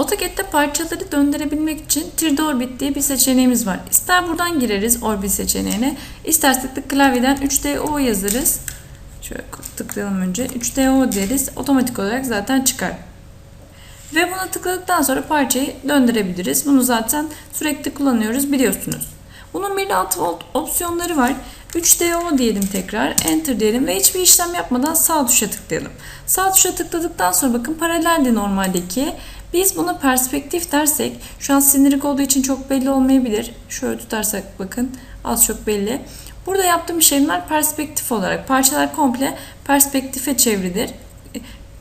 AutoCAD'de parçaları döndürebilmek için 3D Orbit diye bir seçeneğimiz var. İster buradan gireriz Orbit seçeneğine, istersek de klavyeden 3DO yazarız. Şöyle tıklayalım önce. 3DO deriz. Otomatik olarak zaten çıkar. Ve buna tıkladıktan sonra parçayı döndürebiliriz. Bunu zaten sürekli kullanıyoruz biliyorsunuz. Bunun bir de alt opsiyonları var. 3DO diyelim tekrar. Enter diyelim ve hiçbir işlem yapmadan sağ tuşa tıklayalım. Sağ tuşa tıkladıktan sonra bakın paraleldi normaldeki. Biz buna perspektif dersek şu an sinirlik olduğu için çok belli olmayabilir. Şöyle tutarsak bakın az çok belli. Burada yaptığım işlemler perspektif olarak parçalar komple perspektife çevrilir.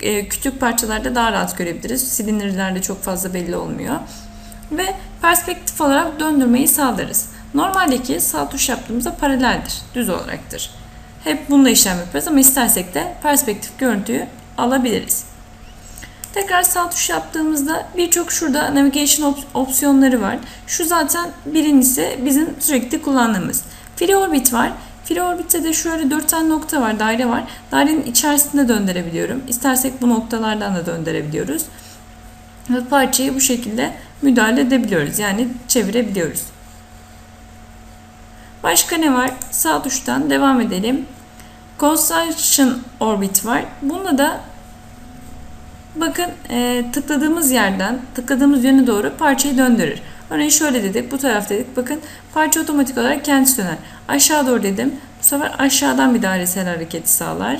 E, küçük parçalarda daha rahat görebiliriz. Silinirlerde çok fazla belli olmuyor. Ve perspektif olarak döndürmeyi sağlarız. Normaldeki sağ tuş yaptığımızda paraleldir, düz olaraktır. Hep bununla işlem yaparız ama istersek de perspektif görüntüyü alabiliriz. Tekrar sağ tuş yaptığımızda birçok şurada navigation op- opsiyonları var. Şu zaten birincisi bizim sürekli kullandığımız. Free Orbit var. Free Orbit'te de şöyle 4 tane nokta var, daire var. Dairenin içerisinde döndürebiliyorum. İstersek bu noktalardan da döndürebiliyoruz. Ve parçayı bu şekilde müdahale edebiliyoruz. Yani çevirebiliyoruz. Başka ne var? Sağ tuştan devam edelim. Construction Orbit var. Bunda da bakın e, tıkladığımız yerden tıkladığımız yöne doğru parçayı döndürür. Örneğin şöyle dedik, bu taraf dedik. Bakın parça otomatik olarak kendisi döner. Aşağı doğru dedim. Bu sefer aşağıdan bir dairesel hareketi sağlar.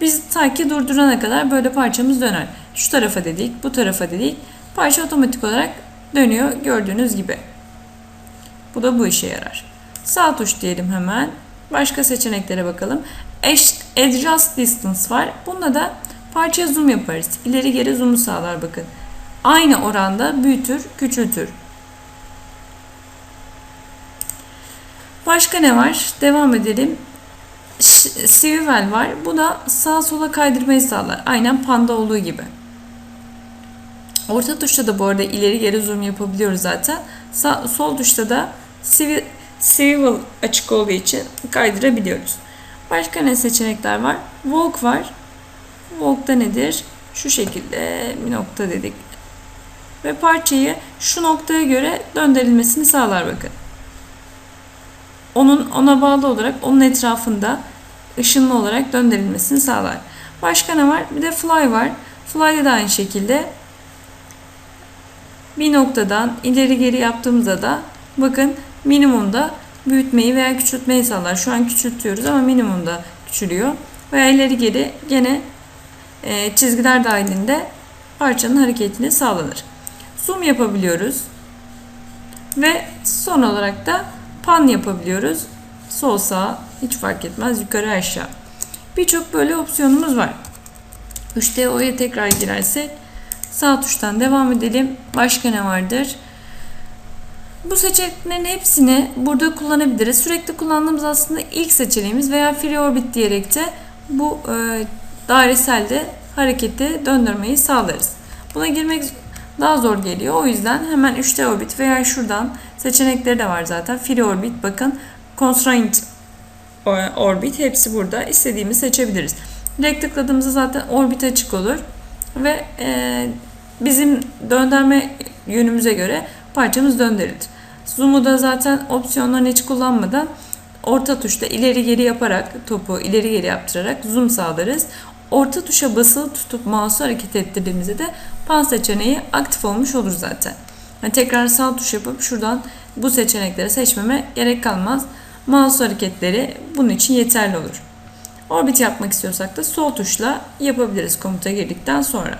Biz ta ki durdurana kadar böyle parçamız döner. Şu tarafa dedik, bu tarafa dedik. Parça otomatik olarak dönüyor gördüğünüz gibi. Bu da bu işe yarar. Sağ tuş diyelim hemen. Başka seçeneklere bakalım. Adjust Distance var. Bunda da parçaya zoom yaparız. İleri geri zoom'u sağlar bakın. Aynı oranda büyütür, küçültür. Başka ne var? Devam edelim. Swivel var. Bu da sağa sola kaydırmayı sağlar. Aynen panda olduğu gibi. Orta tuşta da bu arada ileri geri zoom yapabiliyoruz zaten. Sağ, sol tuşta da swivel açık olduğu için kaydırabiliyoruz. Başka ne seçenekler var? Walk var. Walk'ta nedir? Şu şekilde bir nokta dedik. Ve parçayı şu noktaya göre döndürülmesini sağlar bakın. Onun ona bağlı olarak onun etrafında ışınlı olarak döndürülmesini sağlar. Başka ne var? Bir de fly var. Fly'de de aynı şekilde bir noktadan ileri geri yaptığımızda da bakın minimumda büyütmeyi veya küçültmeyi sağlar. Şu an küçültüyoruz ama minimumda küçülüyor. Veya ileri geri gene çizgiler dahilinde parçanın hareketini sağlanır. Zoom yapabiliyoruz. Ve son olarak da pan yapabiliyoruz. Sol sağ hiç fark etmez yukarı aşağı. Birçok böyle opsiyonumuz var. 3DO'ya tekrar girersek sağ tuştan devam edelim. Başka ne vardır? Bu seçeneklerin hepsini burada kullanabiliriz. Sürekli kullandığımız aslında ilk seçeneğimiz veya free orbit diyerek de bu e, daireselde hareketi döndürmeyi sağlarız. Buna girmek daha zor geliyor. O yüzden hemen 3D orbit veya şuradan seçenekleri de var zaten. Free orbit bakın constraint orbit hepsi burada. İstediğimizi seçebiliriz. Direkt tıkladığımızda zaten orbit açık olur ve e, bizim döndürme yönümüze göre parçamız döndürülür. Zoom'u da zaten opsiyonlarını hiç kullanmadan orta tuşta ileri geri yaparak topu ileri geri yaptırarak zoom sağlarız. Orta tuşa basılı tutup mouse'u hareket ettirdiğimizde de pan seçeneği aktif olmuş olur zaten. Yani tekrar sağ tuş yapıp şuradan bu seçenekleri seçmeme gerek kalmaz. Mouse hareketleri bunun için yeterli olur. Orbit yapmak istiyorsak da sol tuşla yapabiliriz komuta girdikten sonra.